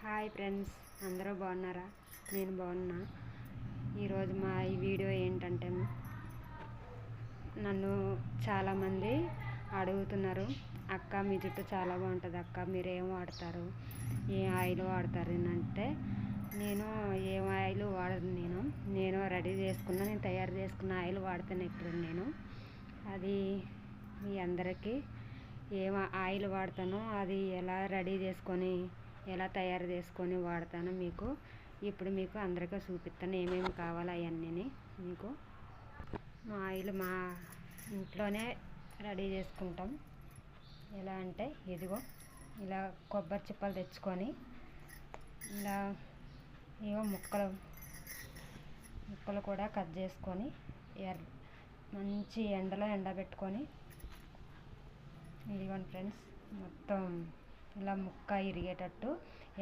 Hi friends అందరూ బాగున్నారా? నేను బాగున్నా. ఈరోజు మా ఈ వీడియో ఏంటంటే నన్ను చాలామంది అడుగుతున్నారు అక్క మీ జుట్టు చాలా బాగుంటుంది అక్క మీరు ఏం వాడతారు? ఏ ఆయిల్ వాడతారు? అంటే నేను ఏం ఆయిల్ వాడను నేను. నేను రెడీ చేసుకున్న నేను తయారు చేసుకున్న ఆయిల్ వాడతాను ఇప్పుడు నేను. అది మీ అందరికీ ఏం ఆయిల్ వాడతానో అది ఎలా రెడీ చేసుకొని ఎలా తయారు చేసుకొని వాడతానో మీకు ఇప్పుడు మీకు అందరికీ చూపిస్తాను ఏమేమి కావాలో అవన్నీ మీకు మా ఆయిల్ మా ఇంట్లోనే రెడీ చేసుకుంటాం. ఎలా అంటే ఇదిగో ఇలా కొబ్బరి చిప్పలు తెచ్చుకొని ఇలా ఏవో ముక్కలు ముక్కలు కూడా కట్ చేసుకొని ఎర్ మంచి ఎండలో ఎండబెట్టుకొని ఇదిగోండి ఫ్రెండ్స్ మొత్తం ఇలా ముక్క ఇరిగేటట్టు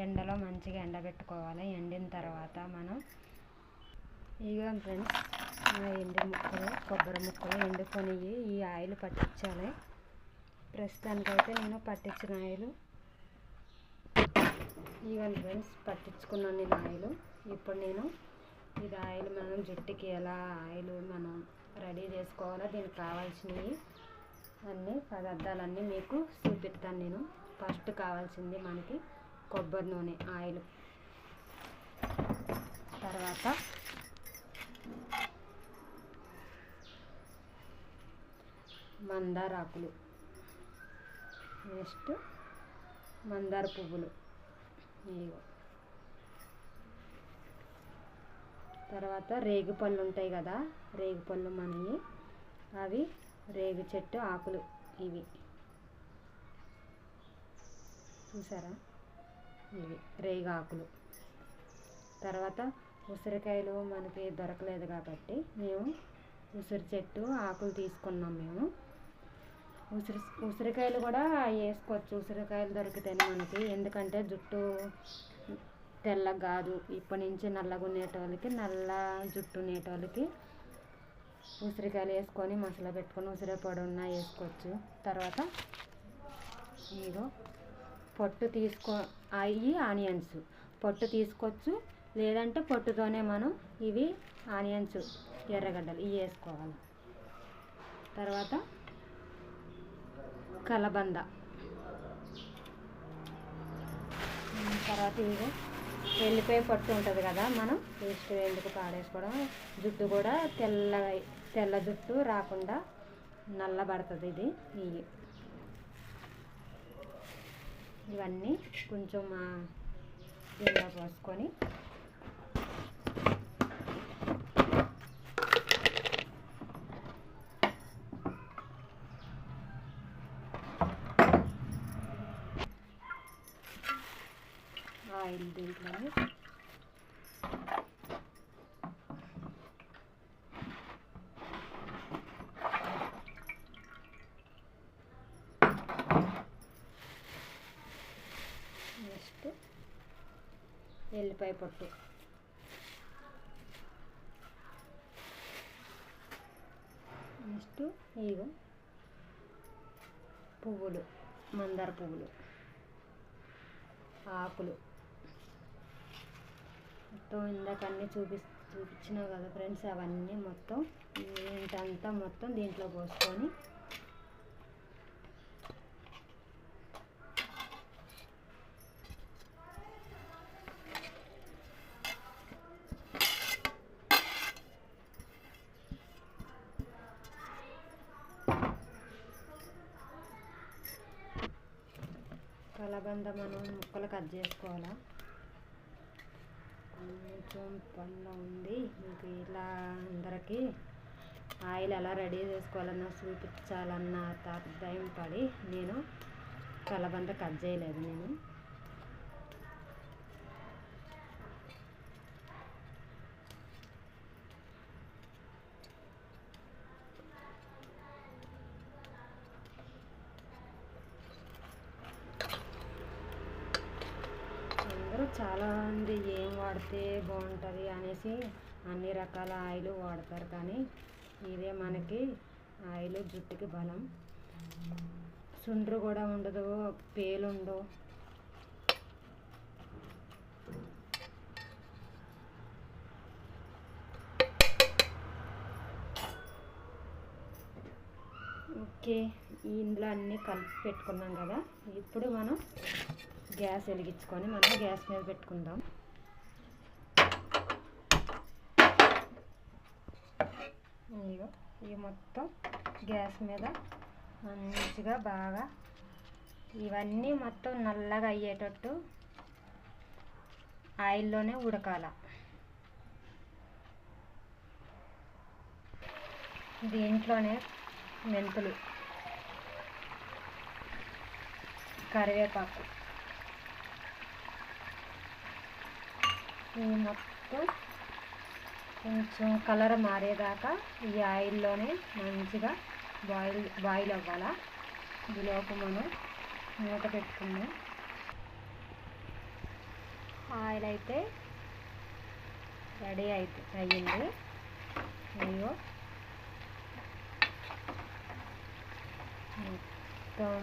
ఎండలో మంచిగా ఎండబెట్టుకోవాలి. ఎండిన తర్వాత మనం ఇక ఫ్రెండ్స్ ఎండి ముక్కలు కొబ్బరి ముక్కలు ఎండుకొని ఈ ఆయిల్ పట్టించాలి. ప్రస్తుతానికైతే నేను పట్టించిన ఆయిల్ ఇదిగోండి ఫ్రెండ్స్ పట్టించుకున్నాను నేను ఆయిల్. ఇప్పుడు నేను ఇది ఆయిల్ మనం జుట్టుకి ఎలా ఆయిల్ మనం రెడీ చేసుకోవాలో దీనికి కావాల్సినవి అన్ని పదార్థాలన్నీ మీకు చూపిస్తాను నేను. ఫస్ట్ కావాల్సింది మనకి కొబ్బరి నూనె ఆయిల్. తర్వాత మందార ఆకులు. నెక్స్ట్ మందార పువ్వులు. తర్వాత రేగు పళ్ళు ఉంటాయి కదా రేగు పళ్ళు మనవి. అవి రేగు చెట్టు ఆకులు ఇవి. చూసారా? ఇవి రేగు తర్వాత ఉసిరికాయలు మనకి దొరకలేదు కాబట్టి మేము ఉసిరి చెట్టు ఆకులు తీసుకున్నాం మేము. ఉసిరి ఉసిరికాయలు కూడా వేసుకోవచ్చు. ఉసిరికాయలు దొరికితేనే మనకి. ఎందుకంటే జుట్టు తెల్ల కాదు. ఇప్పటి నుంచి నల్లగా ఉండేటోళ్ళకి నల్ల జుట్టు ఉండేటోళ్ళకి ఉసిరికాయలు వేసుకొని మసాలా పెట్టుకొని ఉసిరి పొడి ఉన్నా వేసుకోవచ్చు. తర్వాత ఇదిగో పొట్టు తీసుకో అవి ఆనియన్స్. పొట్టు తీసుకోవచ్చు లేదంటే పొట్టుతోనే మనం ఇవి ఆనియన్స్ ఎర్రగడ్డలు ఇవి వేసుకోవాలి. తర్వాత కలబంద. తర్వాత ఇవి వెళ్ళిపోయి పొట్టు ఉంటుంది కదా మనం వేస్ట్ ఎందుకు పాడేసుకోవడం? జుట్టు కూడా తెల్ల తెల్ల జుట్టు రాకుండా నల్లబడుతుంది ఇది ఇవి. ఇవన్నీ కొంచెం దీనిలో పోసుకొని. ఆయిల్ దీంట్లోనే నెక్స్ట్ ఎల్లిపాయ పొట్టు. నెక్స్ట్ ఇగో పువ్వులు మందార పువ్వులు ఆకులు. మొత్తం ఇందాక అన్నీ చూపి చూపించినావు కదా ఫ్రెండ్స్ అవన్నీ మొత్తం ఏంటంతా మొత్తం దీంట్లో పోసుకొని కలబంద మనం ముక్కలు కట్ చేసుకోవాలా? కొంచెం పనిలో ఉంది. మీకు ఇలా అందరికీ ఆయిల్ ఎలా రెడీ చేసుకోవాలన్నా చూపించాలన్న తాపత్రయం పడి నేను కలబంద కట్ చేయలేదు నేను. చాలా మంది ఏం వాడితే బాగుంటుంది అనేసి అన్ని రకాల ఆయిల్ వాడతారు. కానీ ఇదే మనకి ఆయిల్ జుట్టుకి బలం. సుండ్రు కూడా ఉండదు పేలుండవు ఓకే ఇందులో అన్నీ కలిపి పెట్టుకున్నాం కదా. ఇప్పుడు మనం గ్యాస్ వెలిగించుకొని మనం గ్యాస్ మీద పెట్టుకుందాం. ఇదిగో ఇవి మొత్తం గ్యాస్ మీద మంచిగా బాగా ఇవన్నీ మొత్తం నల్లగా అయ్యేటట్టు ఆయిల్లోనే ఉడకాల. దీంట్లోనే మెంతులు కరివేపాకు. ఇవి మొత్తం కొంచెం కలర్ మారేదాకా ఈ ఆయిల్లోనే మంచిగా బాయిల్ బాయిల్ అవ్వాలా? ఈలోపు మనం మూత పెట్టుకుందాం. ఆయిల్ అయితే రెడీ అయితే అయ్యింది. అయ్యో. మొత్తం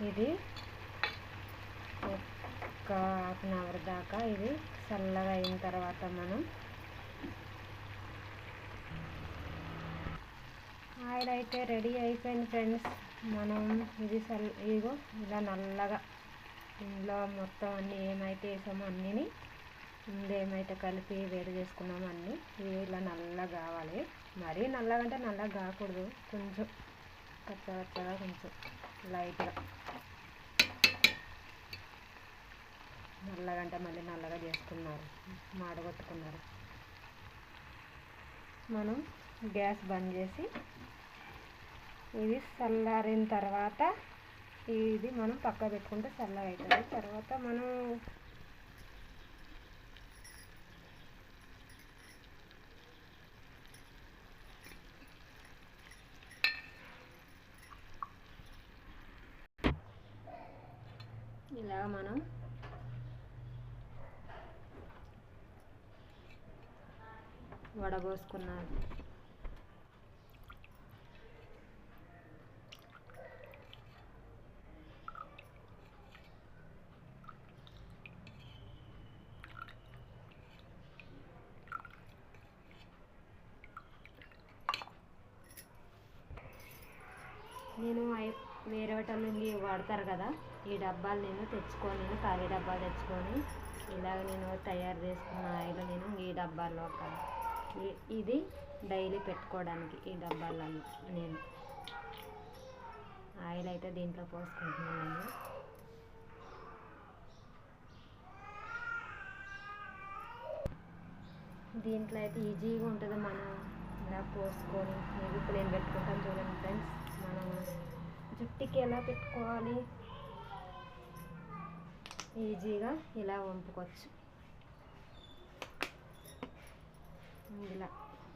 ఇది ఒక హాఫ్ అన్ అవర్ దాకా ఇది చల్లగా అయిన తర్వాత మనం ఆయిల్ అయితే రెడీ అయిపోయింది ఫ్రెండ్స్. మనం ఇది చల్ ఇదిగో ఇలా నల్లగా ఇందులో మొత్తం అన్నీ ఏమైతే వేసామో అన్నీ ముందు ఏమైతే కలిపి వేడి చేసుకున్నామో అన్నీ ఇవి ఇలా నల్లగా కావాలి. మరీ నల్లగా అంటే నల్లగా కాకూడదు. కొంచెం కచ్చగా కొంచెం లైట్గా. నల్లగంటే మళ్ళీ నల్లగా చేసుకున్నారు మాడగొట్టుకున్నారు మనం గ్యాస్ బంద్ చేసి ఇది చల్లారిన తర్వాత ఇది మనం పక్క పెట్టుకుంటే చల్లగా అవుతుంది తర్వాత మనం ఇలా మనం వడబోసుకున్నాను నేను ఐ- వేరే వాటిల్లో నుండి వాడతారు కదా ఈ డబ్బాలు నేను తెచ్చుకొని నేను ఖాళీ డబ్బాలు తెచ్చుకొని ఇలాగ నేను తయారు చేసుకున్న ఆయిల్ నేను ఈ డబ్బాల్లో ఇది డైలీ పెట్టుకోవడానికి ఈ డబ్బాలలో నేను ఆయిల్ అయితే దీంట్లో పోసుకుంటున్నాను దీంట్లో అయితే ఈజీగా ఉంటుంది మనం ఇలా పోసుకొని ఇవి ఇప్పుడు నేను పెట్టుకుంటాను చూడండి ఫ్రెండ్స్. మనం జుట్టుకి ఎలా పెట్టుకోవాలి? ఈజీగా ఇలా వంపుకోవచ్చు. ఇలా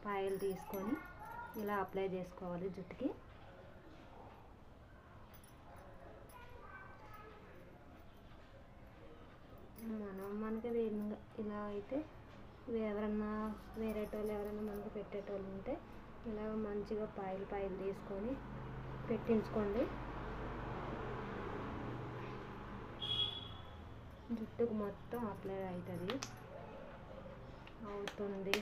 పాయలు తీసుకొని ఇలా అప్లై చేసుకోవాలి జుట్టుకి. మనం మనకి ఇలా అయితే ఎవరన్నా వేరేటోళ్ళు ఎవరైనా మనకి పెట్టేటోళ్ళు ఉంటే ఇలా మంచిగా పాయలు పాయలు తీసుకొని పెట్టించుకోండి. జుట్టుకు మొత్తం అప్లై అవుతుంది. అవుతుంది.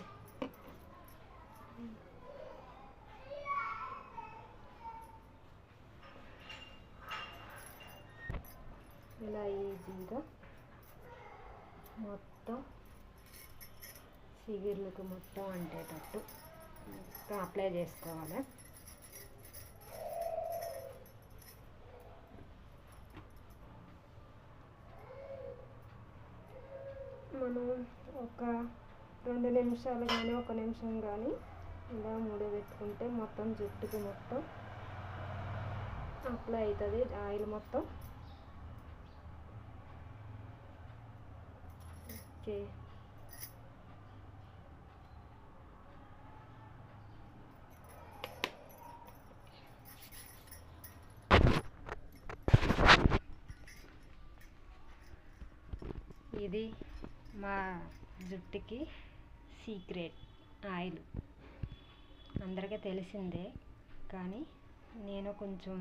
ఇలా ఈజీగా మొత్తం సిగిర్లకు మొత్తం అంటేటట్టు మొత్తం అప్లై చేసుకోవాలి. మనం ఒక రెండు నిమిషాలు కానీ ఒక నిమిషం కానీ ఇలా మూడు పెట్టుకుంటే మొత్తం జుట్టుకి మొత్తం అప్లై అవుతుంది ఆయిల్ మొత్తం. ఓకే. ఇది మా జుట్టుకి సీక్రెట్ ఆయిల్. అందరికీ తెలిసిందే కానీ నేను కొంచెం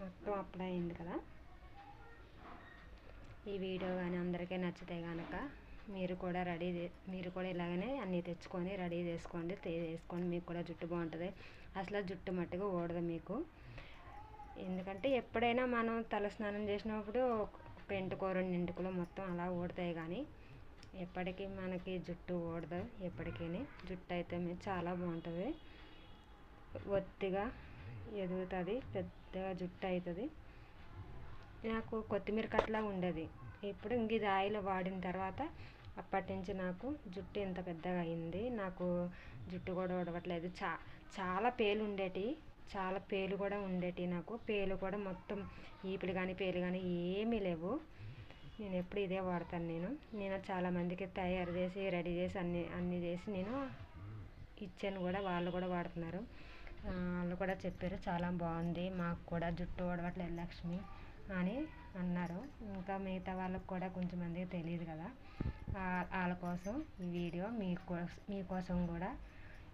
మొత్తం అప్లై అయింది కదా. ఈ వీడియో కానీ అందరికీ నచ్చితే కనుక మీరు కూడా రెడీ మీరు కూడా ఇలాగనే అన్నీ తెచ్చుకొని రెడీ చేసుకోండి చేసుకోండి మీకు కూడా జుట్టు బాగుంటుంది. అసలు జుట్టు మట్టుగా ఓడదు మీకు. ఎందుకంటే ఎప్పుడైనా మనం తలస్నానం చేసినప్పుడు ఒక ఎంటుకో మొత్తం అలా ఊడతాయి కానీ ఎప్పటికీ మనకి జుట్టు ఊడదు ఎప్పటికీ జుట్టు అయితే చాలా బాగుంటుంది. ఒత్తిగా ఎదుగుతుంది పెద్దగా జుట్టు అవుతుంది నాకు కొత్తిమీర కట్లా ఉండేది. ఇప్పుడు ఇంక ఇది ఆయిల్ వాడిన తర్వాత అప్పటి నుంచి నాకు జుట్టు ఇంత పెద్దగా అయింది. నాకు జుట్టు కూడా ఊడవట్లేదు. చా చాలా పేలు ఉండేటి చాలా పేలు కూడా ఉండేటి నాకు. పేలు కూడా మొత్తం ఈపులు కానీ పేలు కానీ ఏమీ లేవు. నేను ఎప్పుడు ఇదే వాడతాను నేను. నేను చాలామందికి తయారు చేసి రెడీ చేసి అన్ని అన్ని చేసి నేను ఇచ్చాను కూడా. వాళ్ళు కూడా వాడుతున్నారు. వాళ్ళు కూడా చెప్పారు చాలా బాగుంది. మాకు కూడా జుట్టు ఓడవట్లేదు లక్ష్మి అని అన్నారు. ఇంకా మిగతా వాళ్ళకి కూడా కొంచెం మందికి తెలియదు కదా. వాళ్ళ కోసం ఈ వీడియో మీకోసం మీకోసం కూడా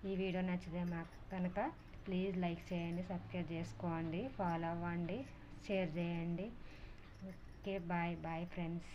ఈ వీడియో నచ్చితే మాకు కనుక ప్లీజ్ లైక్ చేయండి సబ్స్క్రైబ్ చేసుకోండి ఫాలో అవ్వండి షేర్ చేయండి. Okay bye bye friends.